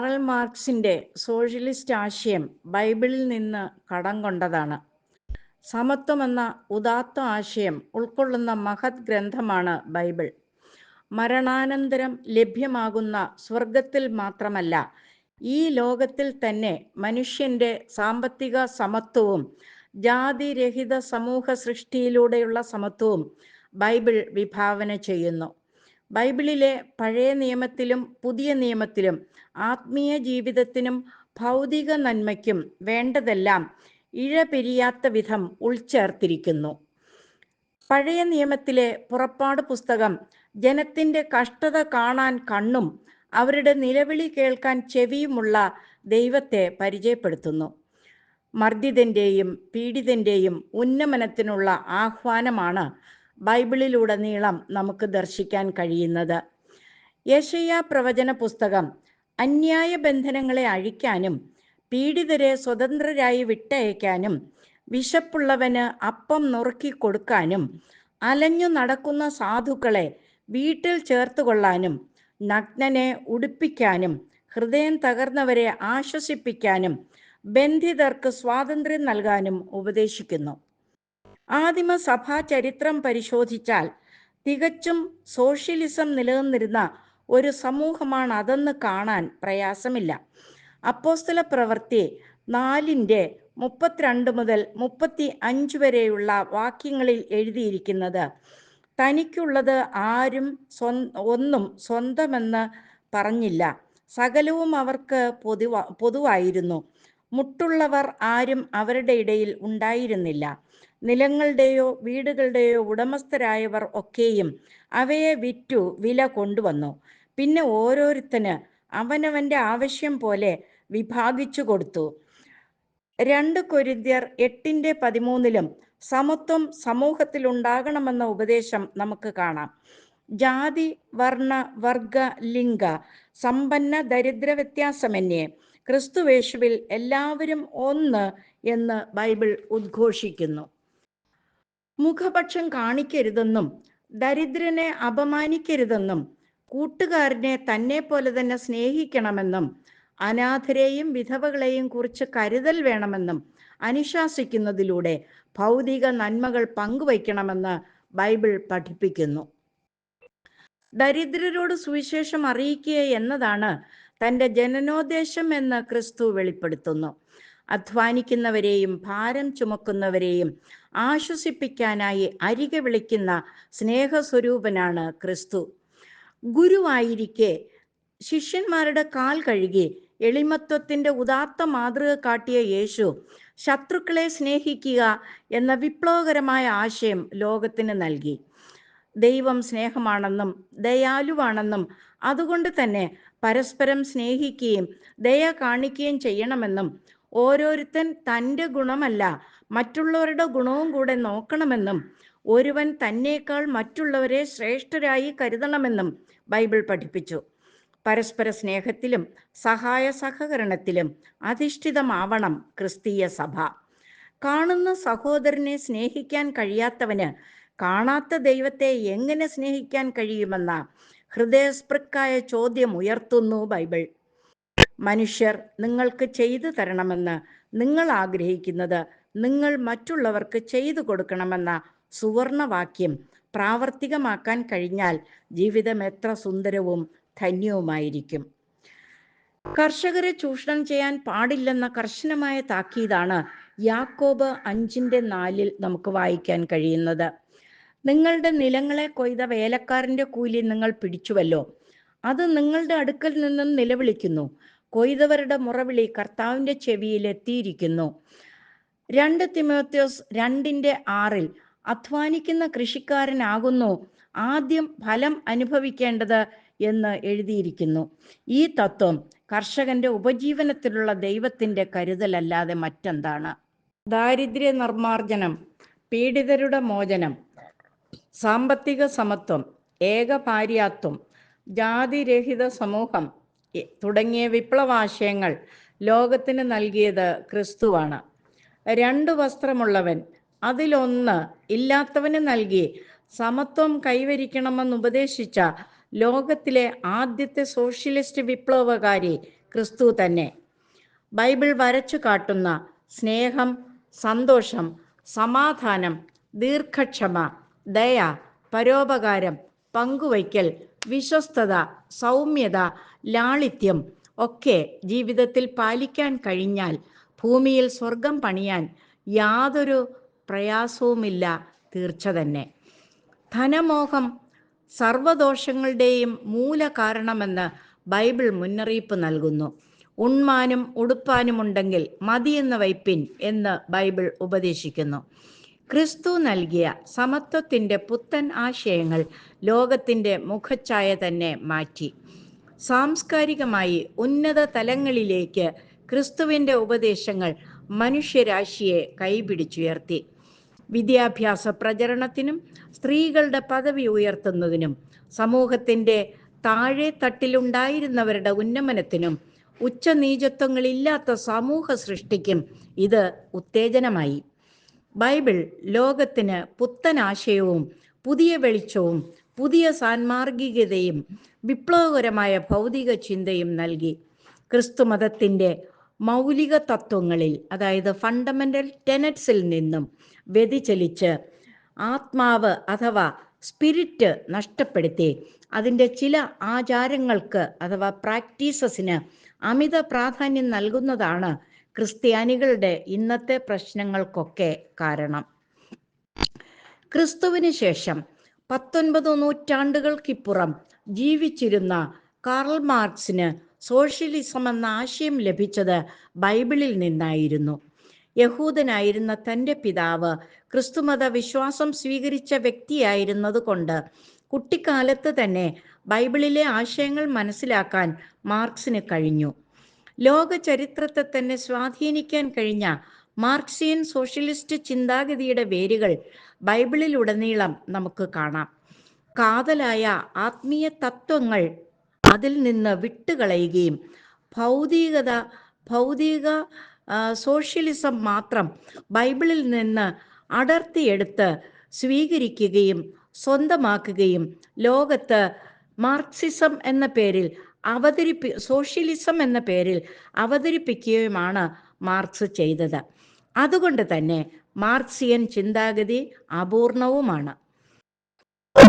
Karl മാർക്സിന്റെ socialist ആശയം ബൈബിളിൽ നിന്ന് കടം കൊണ്ടതാണ്. സമത്വം എന്ന ഉദാത്ത ആശയം ഉൾക്കൊള്ളുന്ന മഹത് ഗ്രന്ഥമാണ് ബൈബിൾ. മരണാനന്തരം ലഭ്യമാകുന്ന സ്വർഗത്തിൽ മാത്രമല്ല ഈ ലോകത്തിൽ തന്നെ മനുഷ്യന്റെ സാമ്പത്തിക സമത്വവും ജാതിരഹിത സമൂഹ സൃഷ്ടിയിലൂടെയുള്ള സമത്വവും ബൈബിൾ വിഭാവന ചെയ്യുന്നു. ബൈബിളിലെ പഴയ നിയമത്തിലും പുതിയ നിയമത്തിലും ആത്മീയ ജീവിതത്തിനും ഭൗതിക നന്മയ്ക്കും വേണ്ടതെല്ലാം ഇഴപിരിയാത്ത വിധം ഉൾച്ചേർത്തിരിക്കുന്നു. പഴയ നിയമത്തിലെ പുറപ്പാട് പുസ്തകം ജനത്തിന്റെ കഷ്ടത കാണാൻ കണ്ണും അവരുടെ നിലവിളി കേൾക്കാൻ ചെവിയുമുള്ള ദൈവത്തെ പരിചയപ്പെടുത്തുന്നു. മർദ്ദിതന്റെയും പീഡിതന്റെയും ഉന്നമനത്തിനുള്ള ആഹ്വാനമാണ് ബൈബിളിലുടനീളം നമുക്ക് ദർശിക്കാൻ കഴിയുന്നത്. യേശയ്യ പ്രവചന പുസ്തകം അന്യായ ബന്ധനങ്ങളെ അഴിക്കാനും പീഡിതരെ സ്വതന്ത്രരായി വിട്ടയക്കാനും വിശപ്പുള്ളവന് അപ്പം നുറുക്കി കൊടുക്കാനും അലഞ്ഞു നടക്കുന്ന സാധുക്കളെ വീട്ടിൽ ചേർത്തുകൊള്ളാനും നഗ്നനെ ഉടുപ്പിക്കാനും ഹൃദയം തകർന്നവരെ ആശ്വസിപ്പിക്കാനും ബന്ധിതർക്ക് സ്വാതന്ത്ര്യം നൽകാനും ഉപദേശിക്കുന്നു. ആദിമ സഭാ ചരിത്രം പരിശോധിച്ചാൽ തികച്ചും സോഷ്യലിസം നിലനിന്നിരുന്ന ഒരു സമൂഹമാണ് അതെന്ന് കാണാൻ പ്രയാസമില്ല. അപ്പോസ്തല പ്രവൃത്തി നാലിന്റെ മുപ്പത്തിരണ്ട് മുതൽ മുപ്പത്തി അഞ്ച് വരെയുള്ള വാക്യങ്ങളിൽ എഴുതിയിരിക്കുന്നത് തനിക്കുള്ളത് ആരും സ്വ ഒന്നും സ്വന്തമെന്ന് പറഞ്ഞില്ല. സകലവും അവർക്ക് പൊതുവ പൊതുവായിരുന്നു. മുട്ടുള്ളവർ ആരും അവരുടെ ഇടയിൽ ഉണ്ടായിരുന്നില്ല. നിലങ്ങളുടെയോ വീടുകളുടെയോ ഉടമസ്ഥരായവർ ഒക്കെയും അവയെ വിറ്റു വില കൊണ്ടുവന്നു. പിന്നെ ഓരോരുത്തന് അവനവന്റെ ആവശ്യം പോലെ വിഭാഗിച്ചു കൊടുത്തു. രണ്ട് കൊരിന്ത്യർ എട്ടിന്റെ പതിമൂന്നിലും സമത്വം സമൂഹത്തിൽ ഉണ്ടാകണമെന്ന ഉപദേശം നമുക്ക് കാണാം. ജാതി വർണ വർഗ ലിംഗ സമ്പന്ന ദരിദ്ര വ്യത്യാസമന്യേ ക്രിസ്തുവേശുവിൽ എല്ലാവരും ഒന്ന് എന്ന് ബൈബിൾ ഉദ്ഘോഷിക്കുന്നു. മുഖപക്ഷം കാണിക്കരുതെന്നും ദരിദ്രനെ അപമാനിക്കരുതെന്നും കൂട്ടുകാരനെ തന്നെ പോലെ തന്നെ സ്നേഹിക്കണമെന്നും അനാഥരെയും വിധവകളെയും കുറിച്ച് കരുതൽ വേണമെന്നും അനുശാസിക്കുന്നതിലൂടെ ഭൗതിക നന്മകൾ പങ്കുവയ്ക്കണമെന്ന് ബൈബിൾ പഠിപ്പിക്കുന്നു. ദരിദ്രരോട് സുവിശേഷം അറിയിക്കുക എന്നതാണ് തന്റെ ജനനോദ്ദേശം എന്ന് ക്രിസ്തു വെളിപ്പെടുത്തുന്നു. അധ്വാനിക്കുന്നവരെയും ഭാരം ചുമക്കുന്നവരെയും ആശ്വസിപ്പിക്കാനായി അരികെ വിളിക്കുന്ന സ്നേഹസ്വരൂപനാണ് ക്രിസ്തു. ഗുരുവായിരിക്കെ ശിഷ്യന്മാരുടെ കാൽ കഴുകി എളിമത്വത്തിന്റെ ഉദാത്ത മാതൃക കാട്ടിയ യേശു ശത്രുക്കളെ സ്നേഹിക്കുക എന്ന വിപ്ലവകരമായ ആശയം ലോകത്തിന് നൽകി. ദൈവം സ്നേഹമാണെന്നും ദയാലുവാണെന്നും അതുകൊണ്ട് തന്നെ പരസ്പരം സ്നേഹിക്കുകയും ദയ കാണിക്കുകയും ചെയ്യണമെന്നും ഓരോരുത്തൻ തന്റെ ഗുണമല്ല മറ്റുള്ളവരുടെ ഗുണവും കൂടെ നോക്കണമെന്നും ഒരുവൻ തന്നേക്കാൾ മറ്റുള്ളവരെ ശ്രേഷ്ഠരായി കരുതണമെന്നും ബൈബിൾ പഠിപ്പിച്ചു. പരസ്പര സ്നേഹത്തിലും സഹായ സഹകരണത്തിലും അധിഷ്ഠിതമാവണം ക്രിസ്തീയ സഭ. കാണുന്ന സഹോദരനെ സ്നേഹിക്കാൻ കഴിയാത്തവന് കാണാത്ത ദൈവത്തെ എങ്ങനെ സ്നേഹിക്കാൻ കഴിയുമെന്ന ഹൃദയസ്പൃക്കായ ചോദ്യം ഉയർത്തുന്നു ബൈബിൾ. മനുഷ്യർ നിങ്ങൾക്ക് ചെയ്തു തരണമെന്ന് നിങ്ങൾ ആഗ്രഹിക്കുന്നത് നിങ്ങൾ മറ്റുള്ളവർക്ക് ചെയ്തു കൊടുക്കണമെന്ന സുവർണവാക്യം പ്രാവർത്തികമാക്കാൻ കഴിഞ്ഞാൽ ജീവിതം എത്ര സുന്ദരവും ധന്യവുമായിരിക്കും. കർഷകരെ ചൂഷണം ചെയ്യാൻ പാടില്ലെന്ന കർശനമായ താക്കീതാണ് യാക്കോബ് അഞ്ചിന്റെ നാലിൽ നമുക്ക് വായിക്കാൻ കഴിയുന്നത്. നിങ്ങളുടെ നിലങ്ങളെ കൊയ്ത വേലക്കാരന്റെ കൂലി നിങ്ങൾ പിടിച്ചുവല്ലോ. അത് നിങ്ങളുടെ അടുക്കൽ നിന്നും നിലവിളിക്കുന്നു. കൊയ്തവരുടെ മുറവിളി കർത്താവിന്റെ ചെവിയിൽ എത്തിയിരിക്കുന്നു രണ്ട് തിമോത്യോസ് രണ്ടിന്റെ ആറിൽ അധ്വാനിക്കുന്ന കൃഷിക്കാരനാകുന്നു. ആദ്യം ഫലം അനുഭവിക്കേണ്ടത് എന്ന് എഴുതിയിരിക്കുന്നു. ഈ തത്വം കർഷകന്റെ ഉപജീവനത്തിലുള്ള ദൈവത്തിന്റെ കരുതലല്ലാതെ മറ്റെന്താണ്? ദാരിദ്ര്യ നിർമാർജനം പീഡിതരുടെ മോചനം സാമ്പത്തിക സമത്വം ഏകഭാര്യാത്വം ജാതിരഹിത സമൂഹം തുടങ്ങിയ വിപ്ലവാശയങ്ങൾ ലോകത്തിന് നൽകിയത് ക്രിസ്തുവാണ്. രണ്ട് വസ്ത്രമുള്ളവൻ അതിലൊന്ന് ഇല്ലാത്തവന് നൽകി സമത്വം കൈവരിക്കണമെന്ന് ഉപദേശിച്ച ലോകത്തിലെ ആദ്യത്തെ സോഷ്യലിസ്റ്റ് വിപ്ലവകാരി ക്രിസ്തു തന്നെ. ബൈബിൾ വരച്ചു കാട്ടുന്ന സ്നേഹം സന്തോഷം സമാധാനം ദീർഘക്ഷമ ദയ പരോപകാരം പങ്കുവയ്ക്കൽ വിശ്വസ്തത സൗമ്യത ലാളിത്യം ഒക്കെ ജീവിതത്തിൽ പാലിക്കാൻ കഴിഞ്ഞാൽ ഭൂമിയിൽ സ്വർഗം പണിയാൻ യാതൊരു പ്രയാസവുമില്ല തീർച്ച തന്നെ. ധനമോഹം സർവദോഷങ്ങളുടെയും മൂല കാരണമെന്ന് ബൈബിൾ മുന്നറിയിപ്പ് നൽകുന്നു. ഉണ്മാനും ഉടുപ്പാനും ഉണ്ടെങ്കിൽ മതിയെന്ന് വൈപ്പിൻ എന്ന് ബൈബിൾ ഉപദേശിക്കുന്നു. ക്രിസ്തു നൽകിയ സമത്വത്തിന്റെ പുത്തൻ ആശയങ്ങൾ ലോകത്തിന്റെ മുഖച്ഛായ തന്നെ മാറ്റി. സാംസ്കാരികമായി ഉന്നത തലങ്ങളിലേക്ക് ക്രിസ്തുവിന്റെ ഉപദേശങ്ങൾ മനുഷ്യരാശിയെ കൈപിടിച്ചുയർത്തി. വിദ്യാഭ്യാസ പ്രചരണത്തിനും സ്ത്രീകളുടെ പദവി ഉയർത്തുന്നതിനും സമൂഹത്തിന്റെ താഴെ തട്ടിലുണ്ടായിരുന്നവരുടെ ഉന്നമനത്തിനും ഉച്ചനീചത്വങ്ങളില്ലാത്ത സമൂഹ സൃഷ്ടിക്കും ഇത് ഉത്തേജനമായി. ബൈബിൾ ലോകത്തിന് പുത്തൻ ആശയവും പുതിയ വെളിച്ചവും പുതിയ സാൻമാർഗികതയും വിപ്ലവകരമായ ഭൗതിക ചിന്തയും നൽകി. ക്രിസ്തുമതത്തിന്റെ മൗലിക തത്വങ്ങളിൽ അതായത് ഫണ്ടമെന്റൽ ടെനറ്റ്സിൽ നിന്നും വ്യതിചലിച്ച് ആത്മാവ് അഥവാ സ്പിരിറ്റ് നഷ്ടപ്പെടുത്തി അതിന്റെ ചില ആചാരങ്ങൾക്ക് അഥവാ പ്രാക്ടീസസിന് അമിത പ്രാധാന്യം നൽകുന്നതാണ് ക്രിസ്ത്യാനികളുടെ ഇന്നത്തെ പ്രശ്നങ്ങൾക്കൊക്കെ കാരണം. ക്രിസ്തുവിന് ശേഷം പത്തൊൻപത് നൂറ്റാണ്ടുകൾക്കിപ്പുറം ജീവിച്ചിരുന്ന കാർൾ മാർക്സിന് സോഷ്യലിസം എന്ന ആശയം ലഭിച്ചത് ബൈബിളിൽ നിന്നായിരുന്നു. യഹൂദനായിരുന്ന തന്റെ പിതാവ് ക്രിസ്തുമത വിശ്വാസം സ്വീകരിച്ച വ്യക്തിയായിരുന്നത് കൊണ്ട് കുട്ടിക്കാലത്ത് തന്നെ ബൈബിളിലെ ആശയങ്ങൾ മനസ്സിലാക്കാൻ മാർക്സിന് കഴിഞ്ഞു. ലോക ചരിത്രത്തെ തന്നെ സ്വാധീനിക്കാൻ കഴിഞ്ഞ മാർക്സിയൻ സോഷ്യലിസ്റ്റ് ചിന്താഗതിയുടെ വേരുകൾ ബൈബിളിലുടനീളം നമുക്ക് കാണാം. കാതലായ ആത്മീയ തത്വങ്ങൾ അതിൽ നിന്ന് വിട്ടുകളയുകയും ഭൗതികത ഭൗതിക സോഷ്യലിസം മാത്രം ബൈബിളിൽ നിന്ന് അടർത്തിയെടുത്ത് സ്വീകരിക്കുകയും സ്വന്തമാക്കുകയും ലോകത്ത് മാർക്സിസം എന്ന പേരിൽ അവതരിപ്പി സോഷ്യലിസം എന്ന പേരിൽ അവതരിപ്പിക്കുകയുമാണ് മാർക്സ് ചെയ്തത്. അതുകൊണ്ട് തന്നെ മാർക്സിയൻ ചിന്താഗതി അപൂർണവുമാണ്.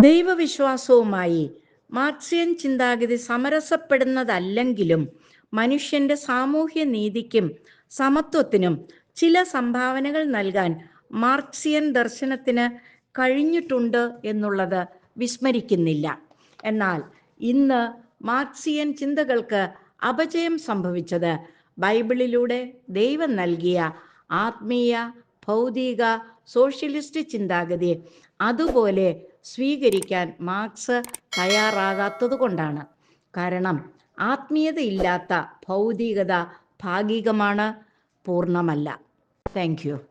ദൈവവിശ്വാസവുമായി മാർക്സിയൻ ചിന്താഗതി സമരസപ്പെടുന്നതല്ലെങ്കിലും മനുഷ്യന്റെ സാമൂഹ്യ നീതിക്കും സമത്വത്തിനും ചില സംഭാവനകൾ നൽകാൻ മാർക്സിയൻ ദർശനത്തിന് കഴിഞ്ഞിട്ടുണ്ട് എന്നുള്ളത് വിസ്മരിക്കുന്നില്ല. എന്നാൽ ഇന്ന് മാർക്സിയൻ ചിന്തകൾക്ക് അപജയം സംഭവിച്ചത്. ബൈബിളിലൂടെ ദൈവം നൽകിയ ആത്മീയ ഭൗതിക സോഷ്യലിസ്റ്റ് ചിന്താഗതി അതുപോലെ സ്വീകരിക്കാൻ മാർക്സ് തയ്യാറാകാത്തത് കൊണ്ടാണ്. കാരണം ആത്മീയതയില്ലാത്ത ഭൗതികത ഭാഗികമാണ് പൂർണമല്ല. താങ്ക്